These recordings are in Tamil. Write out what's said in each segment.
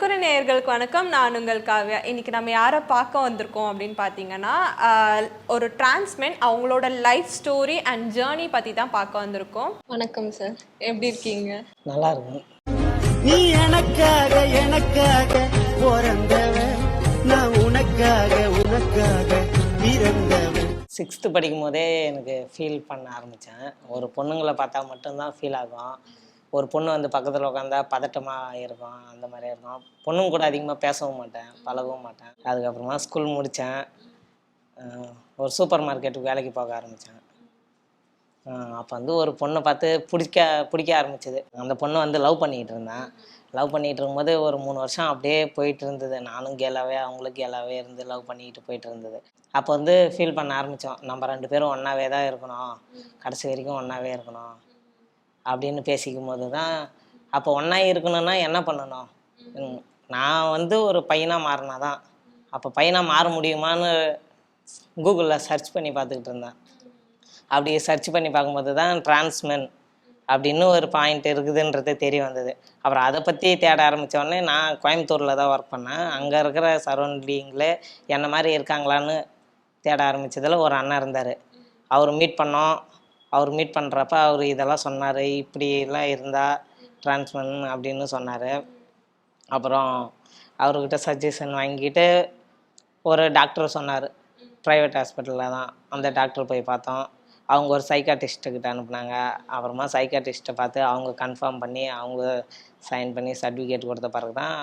மெர்க்குரி நேயர்களுக்கு வணக்கம். நான் உங்கள் காவ்யா. இன்னைக்கு நம்ம யாரை பார்க்க வந்திருக்கோம் அப்படின்னு பார்த்தீங்கன்னா ஒரு டிரான்ஸ்மென் அவங்களோட லைஃப் ஸ்டோரி அண்ட் ஜேர்னி பற்றி தான் பார்க்க வந்திருக்கோம். வணக்கம் சார் எப்படி இருக்கீங்க? நல்லா இருக்கும். நீ எனக்காக எனக்காக பிறந்தவன் நான் உனக்காக உனக்காக பிறந்தவன் சிக்ஸ்த்து படிக்கும் போதே எனக்கு ஃபீல் பண்ண ஆரம்பித்தேன் ஒரு பொண்ணுங்களை பார்த்தா மட்டும்தான் ஃபீல் ஆகும். ஒரு பொண்ணு வந்து பக்கத்தில் உட்காந்தா பதட்டமாக இருக்கும் அந்த மாதிரி இருக்கும். பொண்ணும் கூட அதிகமாக பேசவும் மாட்டேன் பழகவும் மாட்டேன். அதுக்கப்புறமா ஸ்கூல் முடித்தேன் ஒரு சூப்பர் மார்க்கெட்டுக்கு வேலைக்கு போக ஆரம்பித்தேன் அப்போ வந்து ஒரு பொண்ணை பார்த்து பிடிக்க பிடிக்க ஆரம்பிச்சது. அந்த பொண்ணை வந்து லவ் பண்ணிகிட்டு இருந்தேன். லவ் பண்ணிகிட்டு இருக்கும்போது ஒரு மூணு வருஷம் அப்படியே போயிட்டு இருந்தது. நானும் கேலாவே அவங்களும் கேலாவே இருந்து லவ் பண்ணிக்கிட்டு போயிட்டு இருந்தது. அப்போ வந்து ஃபீல் பண்ண ஆரம்பித்தோம் நம்ம ரெண்டு பேரும் ஒன்றாவே தான் இருக்கணும். கடைசி வரைக்கும் ஒன்றாவே இருக்கணும். அப்படின்னு பேசிக்கும் போது தான் அப்போ ஒன்றா இருக்கணும்னா என்ன பண்ணணும்? ம், நான் வந்து ஒரு பையனாக மாறினா தான் அப்போ பையனாக மாற முடியுமான்னு கூகுளில் சர்ச் பண்ணி பார்த்துக்கிட்டு இருந்தேன். அப்படி சர்ச் பண்ணி பார்க்கும்போது தான் டிரான்ஸ்மென் அப்படின்னு ஒரு பாயிண்ட் இருக்குதுன்றது தெரிய வந்தது. அப்புறம் அதை பற்றி தேட ஆரம்பித்தோடனே நான் கோயம்புத்தூரில் தான் ஒர்க் பண்ணேன். அங்கே இருக்கிற சரௌண்டிங்கில் என்ன மாதிரி இருக்காங்களான்னு தேட ஆரம்பித்ததில் ஒரு அண்ணன் இருந்தார். அவர் மீட் பண்ணோம். அவர் மீட் பண்ணுறப்ப அவர் இதெல்லாம் சொன்னார் இப்படிலாம் இருந்தால் டிரான்ஸ்மன் அப்படின்னு சொன்னார். அப்புறம் அவர்கிட்ட சஜஷன் வாங்கிட்டு ஒரு டாக்டர் சொன்னார். ப்ரைவேட் ஹாஸ்பிட்டலில் தான். அந்த டாக்டர் போய் பார்த்தோம். அவங்க ஒரு சைக்காட்டிஸ்ட்டுக்கிட்ட அனுப்புனாங்க. அப்புறமா சைக்காட்டிஸ்ட்டை பார்த்து அவங்க கன்ஃபார்ம் பண்ணி அவங்க சைன் பண்ணி சர்டிஃபிகேட் கொடுத்த பிறகு தான்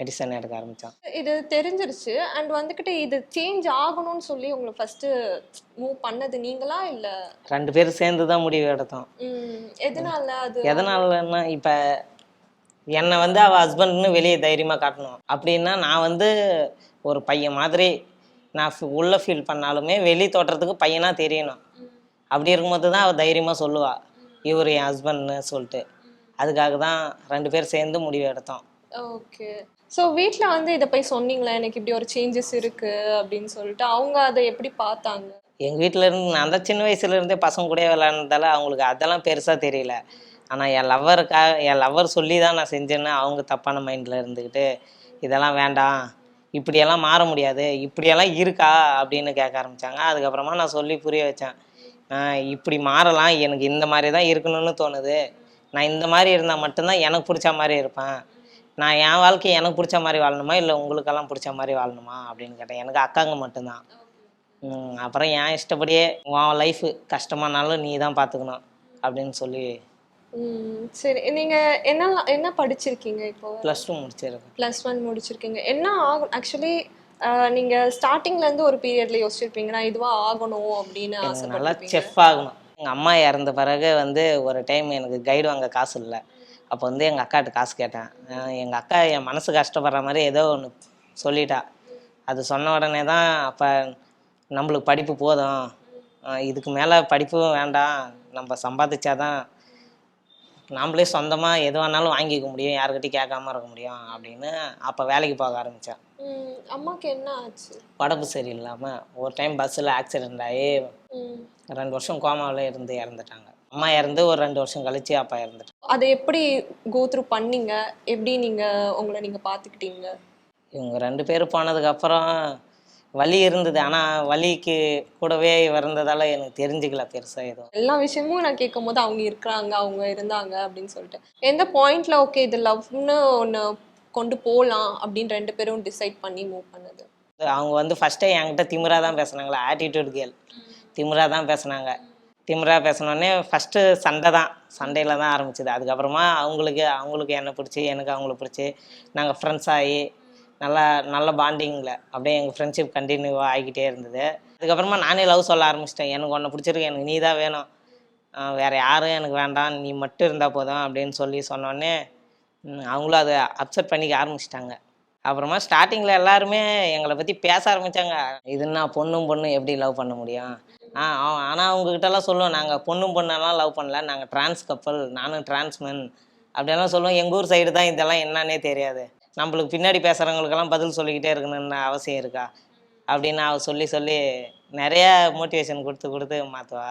மெடிசன் எடுக்க ஆரம்பித்தோம் இது தெரிஞ்சிருச்சு. அண்ட் வந்துக்கிட்டு இது சேஞ்ச் ஆகணும்னு சொல்லி உங்களை ஃபர்ஸ்ட் மூவ் பண்ணது நீங்களா இல்லை? ரெண்டு பேரும் சேர்ந்து தான் முடிவு எடுத்தோம். எதனால அது? எதனாலன்னா இப்போ என்னை வந்து அவள் ஹஸ்பண்ட்னு வெளியே தைரியமாக காட்டணும். அப்படின்னா நான் வந்து ஒரு பையன் மாதிரி நான் உள்ள ஃபீல் பண்ணாலுமே வெளி தோற்றத்துக்கு பையனாக தெரியணும். அப்படி இருக்கும்போது தான் அவள் தைரியமாக சொல்லுவா. இவர் என் ஹஸ்பண்ட்னு சொல்லிட்டு. அதுக்காக தான் ரெண்டு பேர் சேர்ந்து முடிவு எடுத்தோம். ஓகே. ஸோ வீட்டில் வந்து இதை போய் சொன்னீங்களா? எனக்கு இப்படி ஒரு சேஞ்சஸ் இருக்கு அப்படின்னு சொல்லிட்டு. அவங்க அதை எப்படி பார்த்தாங்க? எங்கள் வீட்டில் இருந்து நான் தான் சின்ன வயசுல இருந்தே பசங்க கூட விளாண்டதால அவங்களுக்கு அதெல்லாம் பெருசாக தெரியல. ஆனால் என் லவ்வருக்காக என் லவ்வர் சொல்லி தான் நான் செஞ்சேன்னு அவங்க தப்பான மைண்டில் இருந்துக்கிட்டு இதெல்லாம் வேண்டாம். இப்படியெல்லாம் மாற முடியாது. இப்படியெல்லாம் இருக்கா? அப்படின்னு கேட்க ஆரம்பித்தாங்க அதுக்கப்புறமா நான் சொல்லி புரிய வச்சேன். இப்படி மாறலாம். எனக்கு இந்த மாதிரி தான் இருக்கணும்னு தோணுது. நான் இந்த மாதிரி இருந்தால் மட்டும்தான் எனக்கு பிடிச்ச மாதிரி இருப்பேன். நான் என் வாழ்க்கையை எனக்கு பிடிச்ச மாதிரி வாழணுமா? இல்லை உங்களுக்கெல்லாம் பிடிச்ச மாதிரி வாழணுமா? அப்படின்னு கேட்டேன். எனக்கு அக்காங்க மட்டும்தான். அப்புறம் என் இஷ்டப்படியே உன் லைஃபு கஷ்டமானாலும் நீ தான் பார்த்துக்கணும் அப்படின்னு சொல்லி சரி. நீங்க என்ன என்ன படிச்சிருக்கீங்க இப்போ? ப்ளஸ் டூ முடிச்சிருக்கேன். ப்ளஸ் ஒன் முடிச்சிருக்கீங்க. என்ன ஆகும்? ஆக்சுவலி நீங்க ஸ்டார்டிங்ல இருந்து ஒரு பீரியட்ல யோசிச்சிருப்பீங்க. நான் இதுவா ஆகணும் அப்படின்னு நல்லா செஃப் ஆகணும். எங்கள் அம்மா இறந்த பிறகு வந்து ஒரு டைம் எனக்கு கைடு வாங்க காசு இல்லை. அப்போ வந்து எங்கள் அக்காட்ட காசு கேட்டேன். எங்கள் அக்கா என் மனசு கஷ்டப்படுற மாதிரி ஏதோ ஒன்று சொல்லிட்டா. அது சொன்ன உடனே தான் அப்போ நம்மளுக்கு படிப்பு போதும். இதுக்கு மேலே படிப்பும் வேண்டாம். நம்ம சம்பாதிச்சாதான் நாமளே சொந்தமாக எது வேணாலும் வாங்கிக்க முடியும். யாருக்கிட்டையும் கேட்காம இருக்க முடியும் அப்படின்னு அப்போ வேலைக்கு போக ஆரம்பித்தேன் ம், அம்மாக்கு என்ன ஆச்சு? உடம்பு சரியில்லாமல் ஒரு டைம் பஸ்ஸில் ஆக்சிடெண்ட் ஆகி. ரெண்டு வருஷம் கோமாவில் இருந்து இறந்துட்டாங்க. அம்மா இறந்து ஒரு ரெண்டு வருஷம் கழிச்சு அப்பா இறந்துட்டாங்க அதை எப்படி கோ த்ரூ பண்ணீங்க? எப்படி நீங்க உங்களை நீங்க பாத்துக்கிட்டீங்க? இவங்க ரெண்டு பேரும் போனதுக்கப்புறம் வலி இருந்தது. ஆனால் வலிக்கு கூடவே இருந்ததால எனக்கு தெரிஞ்சுக்கல பெருசாக எதுவும். எல்லா விஷயமும் நான் கேட்கும் போது அவங்க இருக்கிறாங்க அவங்க இருந்தாங்க அப்படின்னு சொல்லிட்டு. எந்த பாயிண்ட்ல ஓகே இது லவ்னு ஒன்று கொண்டு போகலாம் அப்படின்னு ரெண்டு பேரும் டிசைட் பண்ணி மூவ் பண்ணது? அவங்க வந்து ஃபஸ்ட்டே என்கிட்ட திமிரா தான் பேசுனாங்களா ஆட்டிடியூட் கேர்ள் திமிரா தான் பேசுனாங்க. திமிரா பேசினோடனே ஃபஸ்ட்டு சண்டை தான். சண்டையில் தான் ஆரம்பிச்சது. அதுக்கப்புறமா அவங்களுக்கு அவங்களுக்கு என்னை பிடிச்சி எனக்கு அவங்கள பிடிச்சி நாங்கள் ஃப்ரெண்ட்ஸ் ஆகி நல்லா நல்ல பாண்டிங்கில் அப்படியே எங்கள் ஃப்ரெண்ட்ஷிப் கண்டினியூவாக ஆகிக்கிட்டே இருந்தது. அதுக்கப்புறமா நானே லவ் சொல்ல ஆரம்பிச்சிட்டேன். எனக்கு ஒன்று பிடிச்சிருக்கு எனக்கு நீ தான் வேணும் வேறு யாரும் எனக்கு வேண்டாம். நீ மட்டும் இருந்தால் போதும் அப்படின்னு சொல்லி சொன்னோடனே அவங்களும் அதை அப்செட் பண்ணிக்க ஆரம்பிச்சிட்டாங்க. அப்புறமா ஸ்டார்டிங்கில் எல்லாருமே எங்களை பற்றி பேச ஆரம்பித்தாங்க இதுன்னா பொண்ணும் பொண்ணும் எப்படி லவ் பண்ண முடியும்? ஆ ஆனால் அவங்கக்கிட்டலாம் சொல்லுவோம் நாங்கள் பொண்ணும் பொண்ணெல்லாம் லவ் பண்ணல. நாங்கள் டிரான்ஸ் கப்பல் நானும் டிரான்ஸ்மென் அப்படியெல்லாம் சொல்லுவோம் எங்கள் ஊர் சைடு தான் இதெல்லாம் என்னன்னே தெரியாது. நம்மளுக்கு பின்னாடி பேசுகிறவங்களுக்கெல்லாம் பதில் சொல்லிக்கிட்டே இருக்கணும்னு அவசியம் இருக்கா? அப்படின்னு அவ சொல்லி சொல்லி நிறைய மோட்டிவேஷன் கொடுத்து கொடுத்து மாற்றுவா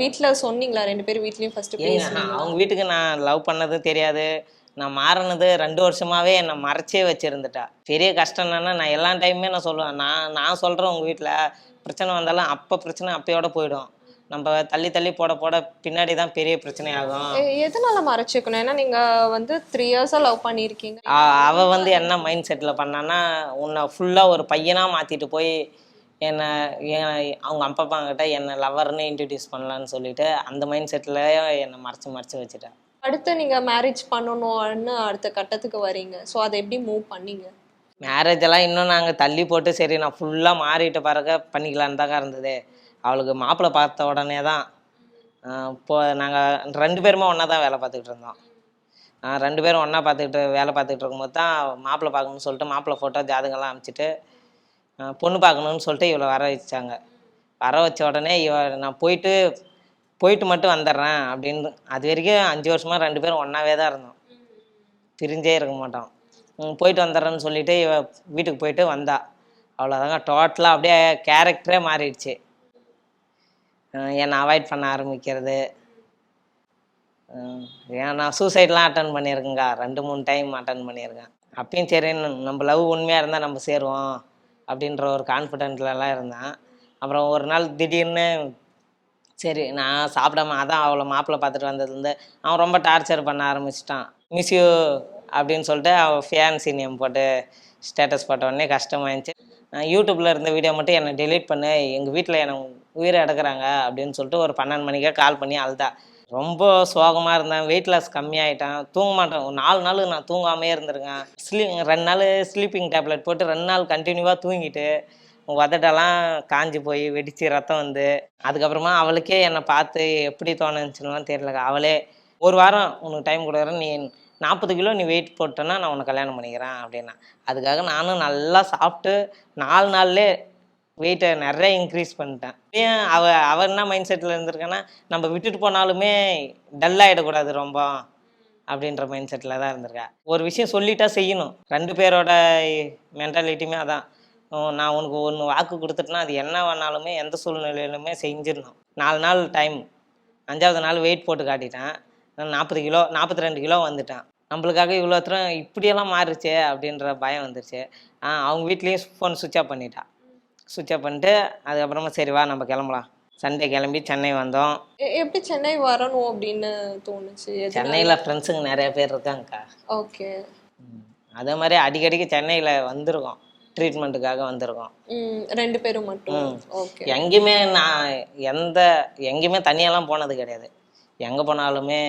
வீட்ல சொன்னீங்களா? ரெண்டு பேரும் வீட்லயும் ஃபர்ஸ்ட் ஏங்க அவங்க வீட்டுக்கு நான் லவ் பண்ணதும் தெரியாது. நான் மாறினது ரெண்டு வருஷமாவே என்னை மறைச்சே வச்சிருந்துட்டா. பெரிய கஷ்டம் என்னன்னா நான் எல்லா டைமுமே நான் சொல்லுவேன். நான் நான் சொல்கிறேன் உங்கள் வீட்டில் பிரச்சனை வந்தாலும் அப்போ பிரச்சனை அப்பயோட போயிடும். நம்ம தள்ளி தள்ளி போட போட பின்னாடி தான் பெரிய பிரச்சனை ஆகும் எதனால மறைச்சிக்கணும்? ஏன்னா நீங்க வந்து த்ரீ இயர்ஸா லவ் பண்ணியிருக்கீங்க. அவ வந்து என்ன மைண்ட் செட்டில் பண்ணான்னா உன்னை ஃபுல்லாக ஒரு பையனாக மாற்றிட்டு போய் என்னை என் அவங்க அப்பா அப்பா கிட்ட என்னை லவர்னு இன்ட்ரடியூஸ் பண்ணலான்னு சொல்லிட்டு அந்த மைண்ட் செட்டில் என்னை மறைச்சு மறைச்சு வச்சுட்டேன். அடுத்து நீங்க மேரேஜ் பண்ணணும்னு அடுத்த கட்டத்துக்கு வரீங்க. ஸோ அதை எப்படி மூவ் பண்ணீங்க? மேரேஜ் எல்லாம் இன்னும் நாங்கள் தள்ளி போட்டு சரி நான் ஃபுல்லாக மாறிட்ட பிறகு பண்ணிக்கலான்னு தாங்க இருந்தது. அவளுக்கு மாப்பிள்ளை பார்த்த உடனே தான் இப்போ நாங்கள் ரெண்டு பேருமே ஒன்றா தான் வேலை பார்த்துக்கிட்டு இருந்தோம். ரெண்டு பேரும் ஒன்றா பார்த்துக்கிட்டு வேலை பார்த்துக்கிட்டு இருக்கும்போது தான் மாப்பிள்ளை பார்க்கணும்னு சொல்லிட்டு மாப்பிள்ளை ஃபோட்டோ ஜாதகம்லாம் அனுப்பிச்சிட்டு பொண்ணு பார்க்கணுன்னு சொல்லிட்டு இவளை வர வச்சாங்க. வர வச்ச உடனே இவ நான் போயிட்டு போயிட்டு மட்டும் வந்துடுறேன் அப்படின்னு அது வரைக்கும் அஞ்சு வருஷமாக ரெண்டு பேரும் ஒன்றாவே தான் இருந்தோம். பிரிஞ்சே இருக்க மாட்டோம். போயிட்டு வந்துடுறேன்னு சொல்லிட்டு இவ வீட்டுக்கு போயிட்டு வந்தா. அவ்வளோதாங்க டோட்டலாக அப்படியே கேரக்டரே மாறிடுச்சு. என்னை அவாய்ட் பண்ண ஆரம்பிக்கிறது. ஏன் நான் சூசைட்லாம் அட்டன் பண்ணியிருக்கேங்க ரெண்டு மூணு டைம் அட்டன் பண்ணியிருக்கேன். அப்பயும் சரி நம்ம லவ் உண்மையாக இருந்தால் நம்ம சேருவோம் அப்படின்ற ஒரு கான்ஃபிடென்ட்லலாம் இருந்தேன். அப்புறம் ஒரு நாள் திடீர்னு சரி நான் சாப்பிடாம அதான் அவளை மாப்பிள்ளை பார்த்துட்டு வந்ததுலேருந்து அவன் ரொம்ப டார்ச்சர் பண்ண ஆரம்பிச்சிட்டான். மிஸ்யூ அப்படின்னு சொல்லிட்டு அவள் ஃபியான்சி நேம் போட்டு ஸ்டேட்டஸ் போட்ட உடனே கஷ்டமாயிருந்துச்சு நான் யூடியூப்பில் இருந்த வீடியோ மட்டும் என்னை delete பண்ணு எங்கள் வீட்டில் என்னை உயிரை எடுக்கிறாங்க அப்படின்னு சொல்லிட்டு ஒரு பன்னெண்டு மணிக்கே கால் பண்ணி அழுதா. ரொம்ப சோகமாக இருந்தேன் வெயிட் லாஸ் கம்மியாயிட்டேன் தூங்க மாட்டேன். ஒரு நாலு நாள் நான் தூங்காமே இருந்திருக்கேன். ஸ்லீ ரெண்டு நாள் ஸ்லீப்பிங் டேப்லெட் போட்டு ரெண்டு நாள் கண்டினியூவாக தூங்கிட்டு உதட்டெல்லாம் காஞ்சி போய் வெடித்து ரத்தம் வந்து. அதுக்கப்புறமா அவளுக்கே என்னை பார்த்து எப்படி தோணுச்சுன்னுலாம் தெரியல. அவளே ஒரு வாரம் உனக்கு டைம் கொடுக்குறேன் நீ நாற்பது கிலோ நீ வெயிட் போட்டேன்னா நான் உன்னை கல்யாணம் பண்ணிக்கிறேன் அப்படின்னா. அதுக்காக நானும் நல்லா சாப்பிட்டு நாலு நாள்லே வெயிட்டை நிறைய இன்க்ரீஸ் பண்ணிட்டேன். ஏன்? அவ அவ என்ன மைண்ட் செட்டில் இருந்திருக்கேன்னா நம்ம விட்டுட்டு போனாலுமே டல் ஆகிடக்கூடாது ரொம்ப அப்படின்ற மைண்ட் செட்டில் தான் இருந்திருக்கா. ஒரு விஷயம் சொல்லிட்டா செய்யணும். ரெண்டு பேரோட மென்டாலிட்டியுமே அதான். நான் உனக்கு ஒன்று வாக்கு கொடுத்துட்டேன்னா அது என்ன வேணாலுமே எந்த சூழ்நிலையிலுமே செஞ்சிடணும். நாலு நாள் டைம் அஞ்சாவது நாள் வெயிட் போட்டு காட்டிட்டேன். நாற்பது கிலோ நாற்பத்தி ரெண்டு கிலோ வந்துட்டேன். நம்மளுக்காக இவ்வளோ தூரம் இப்படியெல்லாம் மாறுச்சே அப்படின்ற பயம் வந்துருச்சு. ஆ அவங்க வீட்லேயும் ஃபோன் சுவிட்ச் ஆஃப் பண்ணிட்டா. சுவிட்ச் ஆஃப் பண்ணிட்டு அதுக்கப்புறமா சரி வா நம்ம கிளம்பலாம். சண்டே கிளம்பி சென்னை வந்தோம். எப்படி சென்னை வரணும் அப்படின்னு தோணுச்சு? சென்னையில் ஃப்ரெண்ட்ஸுங்க நிறைய பேர் இருக்காங்கக்கா. ஓகே. அதே மாதிரி அடிக்கடிக்கு சென்னையில் வந்திருக்கோம். ட்ரீட்மெண்ட்டுக்காக வந்திருக்கோம். ரெண்டு பேரும் மட்டும்? ஓகே. எங்கேயுமே நான் எந்த எங்கேயுமே தனியாலாம் போனது கிடையாது. எங்கே போனாலுமே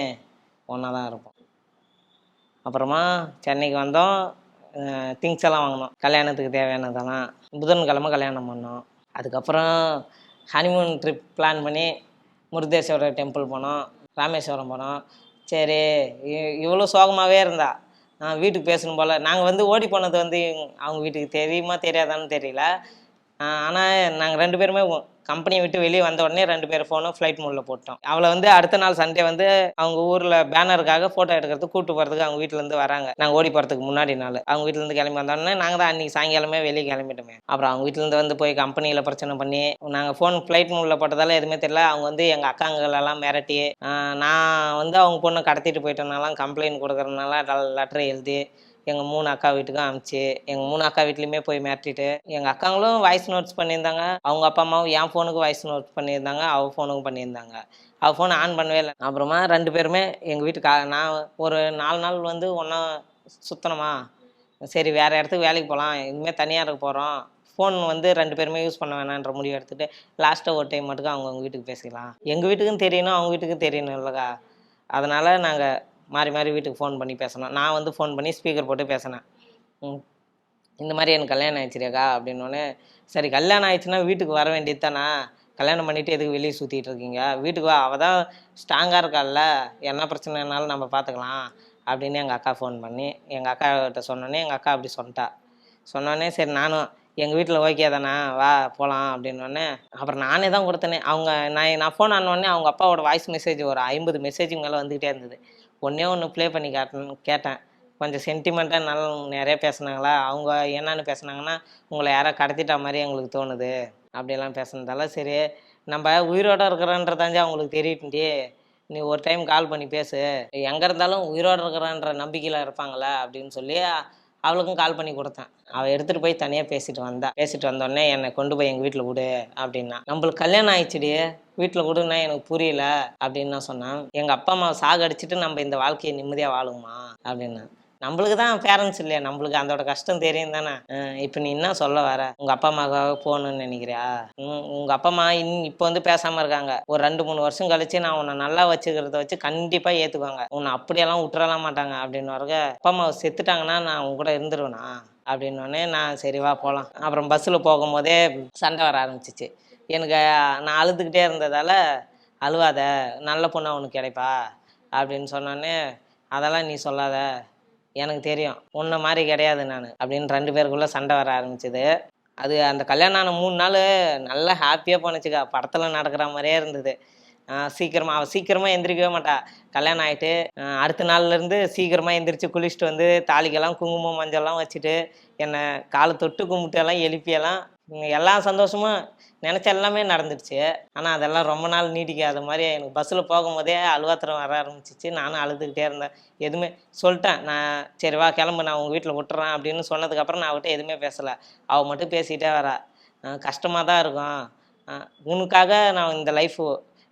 ஒன்றா தான் இருப்போம். அப்புறமா சென்னைக்கு வந்தோம். திங்ஸ் எல்லாம் வாங்கினோம். கல்யாணத்துக்கு தேவையானதெல்லாம். புதன்கிழமை கல்யாணம் பண்ணோம். அதுக்கப்புறம் ஹனிமூன் ட்ரிப் பிளான் பண்ணி முருதேஸ்வரர் டெம்பிள் போனோம். ராமேஸ்வரம் போனோம். சரி இவ்வளோ சோகமாகவே இருந்தா. நான் வீட்டுக்கு பேசணும் போல். நாங்கள் வந்து ஓடி போனது வந்து அவங்க வீட்டுக்கு தெரியுமா தெரியாதான்னு தெரியல. ஆனால் நாங்கள் ரெண்டு பேருமே கம்பெனியை விட்டு வெளியே வந்த உடனே ரெண்டு பேர் ஃபோனும் ஃப்ளைட் மோடில் போட்டோம். அவளை வந்து அடுத்த நாள் சண்டே வந்து அவங்க ஊரில் பேனருக்காக ஃபோட்டோ எடுக்கிறதுக்கு கூட்டு போகிறதுக்கு அவங்க வீட்டிலேருந்து வராங்க. நாங்கள் ஓடி போகிறதுக்கு முன்னாடி நாள். அவங்க வீட்டிலேருந்து கிளம்பி வந்தோடனே நாங்கள் தான் அன்றைக்கி சாயங்காலமே வெளியே கிளம்பிட்டோமே. அப்புறம் அவங்க வீட்டிலேருந்து வந்து போய் கம்பெனியில் பிரச்சனை பண்ணி நாங்கள் ஃபோன் ஃப்ளைட் மோடில் போட்டதால எதுவுமே தெரியல. அவங்க வந்து எங்கள் அக்காங்களெல்லாம் மிரட்டி நான் வந்து அவங்க பொண்ணை கடத்திட்டு போயிட்டனாலாம் கம்ப்ளைண்ட் கொடுக்குறதுனால லெட்டர் எழுதி எங்கள் மூணு அக்கா வீட்டுக்கும் அனுப்பிச்சு எங்கள் மூணு அக்கா வீட்லேயுமே போய் மிரட்டிட்டு எங்கள் அக்காங்களும் வாய்ஸ் நோட்ஸ் பண்ணியிருந்தாங்க. அவங்க அப்பா அம்மாவும் என் ஃபோனுக்கு வாய்ஸ் நோட்ஸ் பண்ணியிருந்தாங்க அவள் ஃபோனுக்கும் பண்ணியிருந்தாங்க. அவள் ஃபோன் ஆன் பண்ணவே இல்லை. அப்புறமா ரெண்டு பேருமே எங்கள் வீட்டுக்கு நான் ஒரு நாலு நாள் வந்து ஒன்றா சுற்றணுமா சரி வேறு இடத்துக்கு வேலைக்கு போகலாம் இனிமேல் தனியாக இருக்க போகிறோம் ஃபோன் வந்து ரெண்டு பேருமே யூஸ் பண்ண வேணான்ற முடிவு எடுத்துகிட்டு லாஸ்ட்டாக ஒரு டைம் மட்டும் அவங்க அவங்க வீட்டுக்கு பேசிக்கலாம். எங்கள் வீட்டுக்கும் தெரியணும் அவங்க வீட்டுக்கும் தெரியணும் இல்லைக்கா. அதனால் நாங்கள் மாறி மாறி வீட்டுக்கு ஃபோன் பண்ணி பேசணும். நான் வந்து ஃபோன் பண்ணி ஸ்பீக்கர் போட்டு பேசினேன். ம், இந்த மாதிரி எனக்கு கல்யாணம் ஆயிடுச்சுரியாக்கா அப்படின்னோடனே சரி கல்யாணம் ஆயிடுச்சுன்னா வீட்டுக்கு வர வேண்டியது தானே? கல்யாணம் பண்ணிட்டு எதுக்கு வெளியே சுற்றிட்டு இருக்கீங்க? வீட்டுக்கு வா. அவள் தான் ஸ்ட்ராங்காக இருக்கால்ல என்ன பிரச்சனைனாலும் நம்ம பார்த்துக்கலாம் அப்படின்னு எங்கள் அக்கா ஃபோன் பண்ணி எங்கள் அக்கா கிட்ட சொன்னோன்னே எங்கள் அக்கா அப்படி சொன்னிட்டா சொன்னோடனே சரி நானும் எங்கள் வீட்டில் ஓகே தானே? வா போகலாம் அப்படின்னோடனே அப்புறம் நானே தான் கொடுத்தனே. அவங்க நான் நான் ஃபோன் ஆனோடனே அவங்க அப்பாவோட வாய்ஸ் மெசேஜ் ஒரு ஐம்பது மெசேஜ் மேலே வந்துக்கிட்டே இருந்தது. ஒன்றே ஒன்று ப்ளே பண்ணி காட்டணும் கேட்டேன். கொஞ்சம் சென்டிமெண்ட்டாக நல்லா நிறைய பேசுனாங்களா? அவங்க என்னன்னு பேசுனாங்கன்னா உங்களை யாரோ கடத்திட்ட மாதிரி எங்களுக்கு தோணுது அப்படியெல்லாம் பேசுனதால சரி நம்ம உயிரோட இருக்கிறோன்றதாஞ்சு அவங்களுக்கு தெரியட்டுண்டி நீ ஒரு டைம் கால் பண்ணி பேசு. எங்கே இருந்தாலும் உயிரோடு இருக்கிறான்ற நம்பிக்கையில் இருப்பாங்களே? அப்படின்னு சொல்லி அவளுக்கும் கால் பண்ணி கொடுத்தேன். அவள் எடுத்துகிட்டு போய் தனியாக பேசிட்டு வந்தா. பேசிட்டு வந்தோடனே என்னை கொண்டு போய் எங்கள் வீட்டில் விடு அப்படின்னா. நம்மளுக்கு கல்யாணம் ஆயிடுச்சுடி. வீட்டில் கொடுன்னா எனக்கு புரியல அப்படின்னு நான் சொன்னேன். எங்கள் அப்பா அம்மாவை சாகடிச்சிட்டு நம்ம இந்த வாழ்க்கையை நிம்மதியாக வாழுமா அப்படின்னா. நம்மளுக்கு தான் பேரண்ட்ஸ் இல்லையா? நம்மளுக்கு அதோட கஷ்டம் தெரியும் தானே? இப்போ நீ என்ன சொல்ல வர? உங்கள் அப்பா அம்மாவுக்காக போகணும்னு நினைக்கிறியா? உங்கள் அப்பா அம்மா இன் இப்போ வந்து பேசாமல் இருக்காங்க. ஒரு ரெண்டு மூணு வருஷம் கழிச்சு நான் உன்னை நல்லா வச்சுக்கிறத வச்சு கண்டிப்பாக ஏற்றுக்குவாங்க உன்னை அப்படியெல்லாம் விட்டுறலாம் மாட்டாங்க அப்படின்னு வரக்க அப்பா அம்மா செத்துட்டாங்கன்னா நான் உங்க கூட இருந்துருவேனா? அப்படின்னோடனே நான் சரி வா போகலாம் அப்புறம் பஸ்ஸில் போகும்போதே சண்டை வர ஆரம்பிச்சிச்சு. எனக்கு நான் அழுதுகிட்டே இருந்ததால் அழுவாத. நல்ல பொண்ணா உனக்கு கிடைப்பா. அப்படின்னு சொன்னோடனே அதெல்லாம் நீ சொல்லாத. எனக்கு தெரியும். உன்ன மாதிரி கிடையாது நான். அப்படின்னு ரெண்டு பேருக்குள்ளே சண்டை வர ஆரம்பிச்சது. அது அந்த கல்யாணம் ஆன மூணு நாள் நல்லா ஹாப்பியாக போனச்சுக்கா படத்தில் நடக்கிற மாதிரியே இருந்தது. சீக்கிரமாக அவள் சீக்கிரமாக எந்திரிக்கவே மாட்டா. கல்யாணம் ஆகிட்டு அடுத்த நாள்லேருந்து சீக்கிரமாக எந்திரிச்சு குளிச்சுட்டு வந்து தாலிக்கெல்லாம் குங்குமம் மஞ்சள்லாம் வச்சுட்டு என்னை காலை தொட்டு கும்பிட்டு எல்லாம் எழுப்பியெல்லாம் எல்லா சந்தோஷமும் நினச்ச எல்லாமே நடந்துடுச்சு. ஆனால் அதெல்லாம் ரொம்ப நாள் நீடிக்காத மாதிரி எனக்கு பஸ்ஸில் போகும்போதே அழுவாத்திரம் வர ஆரம்பிச்சிச்சு. நானும் அழுதுகிட்டே இருந்தேன். எதுவுமே சொல்லிட்டேன். நான் சரி வா கிளம்பு. நான் உங்கள் வீட்டில் விட்டுறேன் அப்படின்னு சொன்னதுக்கப்புறம் நான் அவட்ட எதுவுமே பேசலை. அவள் மட்டும் பேசிகிட்டே வரா. கஷ்டமாக தான் இருக்கும். உனக்காக நான் இந்த லைஃப்பு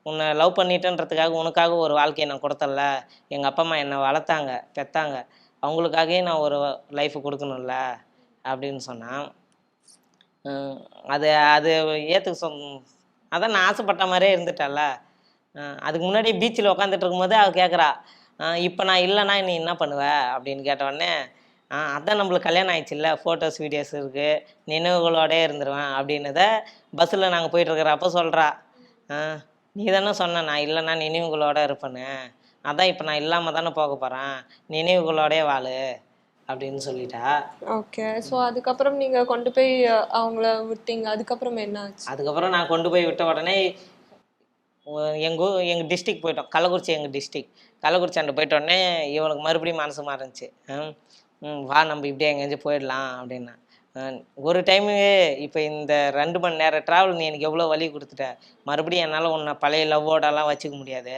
உன்னை லவ் பண்ணிட்டேன்றதுக்காக உனக்காக ஒரு வாழ்க்கையை நான் கொடுத்தல எங்கள் அப்பா அம்மா என்னை வளர்த்தாங்க பெத்தாங்க. அவங்களுக்காகவே நான் ஒரு லைஃப் கொடுக்கணும்ல? அப்படின்னு சொன்னான். அது அது ஏற்றுக்க சொ அதான் நான் ஆசைப்பட்ட மாதிரியே இருந்துட்டல அதுக்கு முன்னாடி பீச்சில் உட்காந்துட்டு இருக்கும்போது அவள் கேட்குறா இப்போ நான் இல்லைன்னா நீ என்ன பண்ணுவ? அப்படின்னு கேட்ட உடனே அதான் நம்மளுக்கு கல்யாணம் ஆயிடுச்சுல்ல ஃபோட்டோஸ் வீடியோஸ் இருக்குது நினைவுகளோடே இருந்துருவேன் அப்படின்னத பஸ்ஸில் நாங்கள் போயிட்டுருக்கிறப்ப சொல்கிறா நீ தானே சொன்ன நான் இல்லைன்னா நினைவுகளோட இருப்பேன்னு. அதான் இப்போ நான் இல்லாமல் தானே போக போகிறேன் நினைவுகளோடே வாழு. அப்படின்னு சொல்லிட்டா. ஓகே ஸோ அதுக்கப்புறம் நீங்கள் கொண்டு போய் அவங்கள விட்டீங்க. அதுக்கப்புறம் என்ன ஆச்சு? அதுக்கப்புறம் நான் கொண்டு போய் விட்ட உடனே எங்க எங்கள் டிஸ்ட்ரிக் போயிட்டோம். கள்ளக்குறிச்சி எங்கள் டிஸ்ட்ரிக் கள்ளக்குறிச்சி அங்கே போயிட்ட உடனே இவனுக்கு மறுபடியும் மனசு மாறிச்சு. வா நம்ம இப்படியே எங்கேயாச்சும் போயிடலாம் அப்படின்னா. ஒரு டைமு இப்போ இந்த ரெண்டு மணி நேரம் ட்ராவல் நீ எனக்கு எவ்வளோ வலி கொடுத்துட்ட? மறுபடியும் என்னால் உன்னை பழைய லவ்வோடலாம் வச்சுக்க முடியாது.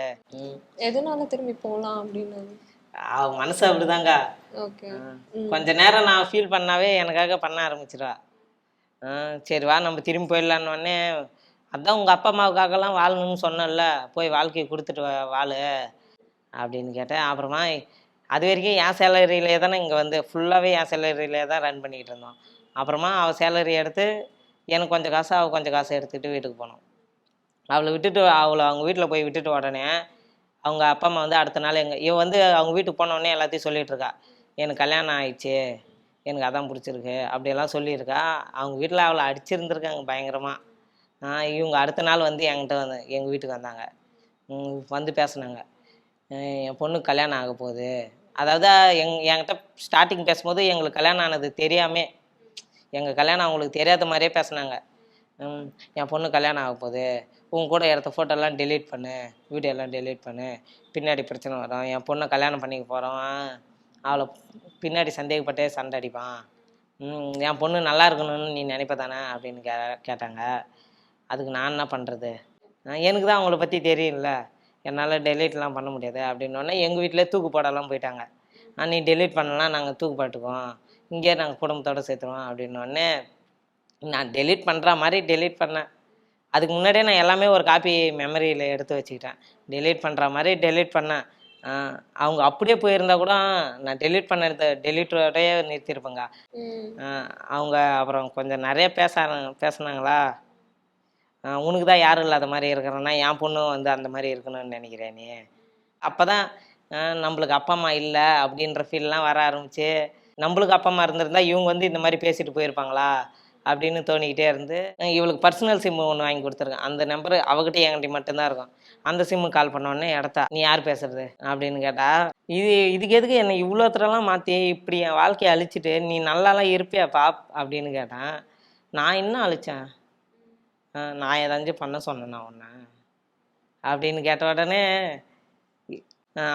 எதனால திரும்பி போகலாம் அப்படின்னு? அவ மனசு அப்படிதாங்க கொஞ்ச நேரம் நான் ஃபீல் பண்ணாவே எனக்காக பண்ண ஆரம்பிச்சிடுவா ஆ, சரி வா நம்ம திரும்பி போயிடலான்னு உடனே அதான் உங்கள் அப்பா அம்மாவுக்காகலாம் வாழணும்னு சொன்னேன்ல போய் வாழ்க்கையை கொடுத்துட்டு வா- வாழு அப்படின்னு கேட்டேன். அப்புறமா அது வரைக்கும் என் சேலரியிலே தானே இங்கே வந்து ஃபுல்லாகவே என் சேலரியிலே தான் ரன் பண்ணிக்கிட்டு இருந்தோம். அப்புறமா அவள் சேலரி எடுத்து எனக்கு கொஞ்சம் காசு அவள் கொஞ்சம் காசு எடுத்துக்கிட்டு வீட்டுக்கு போனோம் அவளை விட்டுட்டு அவளை அவங்க வீட்டில் போய் விட்டுட்டு உடனே அவங்க அப்பா அம்மா வந்து அடுத்த நாள் எங்கள் இவன் வந்து அவங்க வீட்டுக்கு போனவொடனே எல்லாத்தையும் சொல்லிகிட்ருக்கா. எனக்கு கல்யாணம் ஆயிடுச்சு. எனக்கு அதான் பிடிச்சிருக்கு. அப்படியெல்லாம் சொல்லியிருக்கா. அவங்க வீட்டில் அவளை அடிச்சிருந்துருக்காங்க பயங்கரமாக இவங்க அடுத்த நாள் வந்து என்கிட்ட வந்து எங்கள் வீட்டுக்கு வந்தாங்க. வந்து பேசினாங்க. என் பொண்ணுக்கு கல்யாணம் ஆக போகுது. அதாவது எங் என்கிட்ட ஸ்டார்டிங் பேசும்போது எங்களுக்கு கல்யாணம் ஆனது தெரியாமே. எங்கள் கல்யாணம் அவங்களுக்கு தெரியாத மாதிரியே பேசுனாங்க. ம், என் பொண்ணு கல்யாணம் ஆக போகுது. உன் கூட எடுத்த ஃபோட்டோலாம் டெலீட் பண்ணு வீடியோலாம் டெலீட் பண்ணு. பின்னாடி பிரச்சனை வரும். என் பொண்ணை கல்யாணம் பண்ணிக்க போகிறோம் அவளை பின்னாடி சந்தேகப்பட்டே சண்டை அடிப்பான். ம், என் பொண்ணு நல்லா இருக்கணும்னு நீ நினைப்ப தானே? அப்படின்னு கே கேட்டாங்க. அதுக்கு நான் என்ன பண்ணுறது எனக்கு தான் அவங்கள பற்றி தெரியல என்னால் டெலீட்லாம் பண்ண முடியாது அப்படின்னோடனே எங்கள் வீட்டிலே தூக்கு போடலாம் போயிட்டாங்க. ஆனால் நீ டெலீட் பண்ணலாம் நாங்கள் தூக்கு போட்டுக்குவோம். இங்கேயே நாங்கள் குடும்பத்தோடு சேர்த்துருவோம். அப்படின்னோடனே நான் டெலீட் பண்ணுற மாதிரி டெலீட் பண்ணேன். அதுக்கு முன்னாடியே நான் எல்லாமே ஒரு காப்பி மெமரியில் எடுத்து வச்சுக்கிட்டேன். டெலீட் பண்ணுற மாதிரி டெலீட் பண்ணேன். அவங்க அப்படியே போயிருந்தா கூட நான் டெலீட் பண்ணது டெலீட்டோடயே நிறுத்தியிருப்பேங்க அவங்க அப்புறம் கொஞ்சம் நிறைய பேச பேசுனாங்களா? உனக்கு தான் யாரும் இல்லாத மாதிரி இருக்கிறேன்னா என் பொண்ணும் வந்து அந்த மாதிரி இருக்கணும்னு நினைக்கிறேன் நீ? அப்போ தான் நம்மளுக்கு அப்பா அம்மா இல்லை அப்படின்ற ஃபீல்லாம் வர ஆரம்பிச்சு நம்மளுக்கு அப்பா அம்மா இருந்திருந்தா இவங்க வந்து இந்த மாதிரி பேசிட்டு போயிருப்பாங்களா? அப்படின்னு தோணிக்கிட்டே இருந்து இவளுக்கு பர்சனல் சிம்மு ஒன்று வாங்கி கொடுத்துருக்கேன். அந்த நம்பர் அவகிட்ட என்கிட்ட மட்டும்தான் இருக்கும். அந்த சிம்மு கால் பண்ண உடனே இடத்தா நீ யார் பேசுறது? அப்படின்னு கேட்டா இது இதுக்கு எதுக்கு என்னை இவ்வளோ தூரம்லாம் மாற்றி இப்படி என் வாழ்க்கையை அழிச்சிட்டு நீ நல்லாலாம் இருப்பியா பாப்? அப்படின்னு கேட்டான். நான் இன்னும் அழிச்சேன்? நான் ஏதாச்சும் பண்ண சொன்னேனா உன்ன? அப்படின்னு கேட்ட உடனே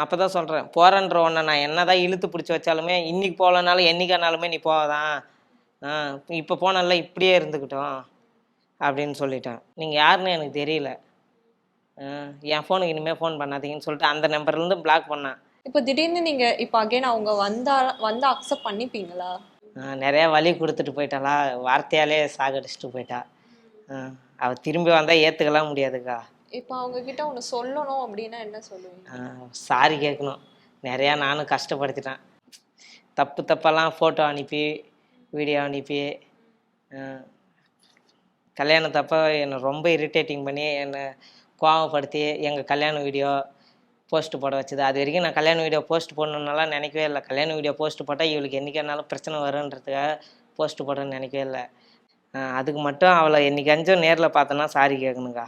அப்போ தான் சொல்கிறேன் போகிறன்ற உன்னை நான் என்னதான் இழுத்து பிடிச்சி வச்சாலுமே இன்னைக்கு போகலனாலும் என்னைக்கானாலுமே நீ போவதான் இப்போ போனல இப்படியே இருந்துக்கிட்டோம் அப்படின்னு சொல்லிட்டேன். நீங்கள் யாருன்னு எனக்கு தெரியல. என் ஃபோனுக்கு இனிமேல் ஃபோன் பண்ணாதீங்கன்னு சொல்லிட்டு அந்த நம்பர்லேருந்து பிளாக் பண்ணேன். இப்போ திடீர்னு நீங்க இப்போ அகைன் அவங்க வந்தா வந்து அக்செப்ட் பண்ணிப்பீங்களா? நிறைய வலி கொடுத்துட்டு போயிட்டாளா? வார்த்தையாலே சாகடிச்சிட்டு போயிட்டா. அஹ் அவ திரும்பி வந்தால் ஏற்றுக்கலாம் முடியாதுக்கா. இப்போ அவங்க கிட்ட ஒன்று சொல்லணும் அப்படின்னா என்ன சொல்லுவீங்க? சாரி கேட்கணும் நிறையா நானும் கஷ்டப்படுத்திட்டேன். தப்பு தப்பெல்லாம் ஃபோட்டோ அனுப்பி வீடியோ அனுப்பி கல்யாணத்தப்போ என்னை ரொம்ப இரிட்டேட்டிங் பண்ணி என்னை கோவப்படுத்தி எங்கள் கல்யாண வீடியோ போஸ்ட் போட வச்சது. அது வரைக்கும் நான் கல்யாண வீடியோ போஸ்ட் போடணுன்னாலாம் நினைக்கவே இல்லை. கல்யாண வீடியோ போஸ்ட் போட்டால் இவளுக்கு என்றைக்கானாலும் பிரச்சனை வருன்றதுக்காக போஸ்ட் போடணும்னு நினைக்கவே இல்லை. அதுக்கு மட்டும் அவளை என்னைக்காச்சும் நேரில் பார்த்தோன்னா சாரி கேட்கணுக்கா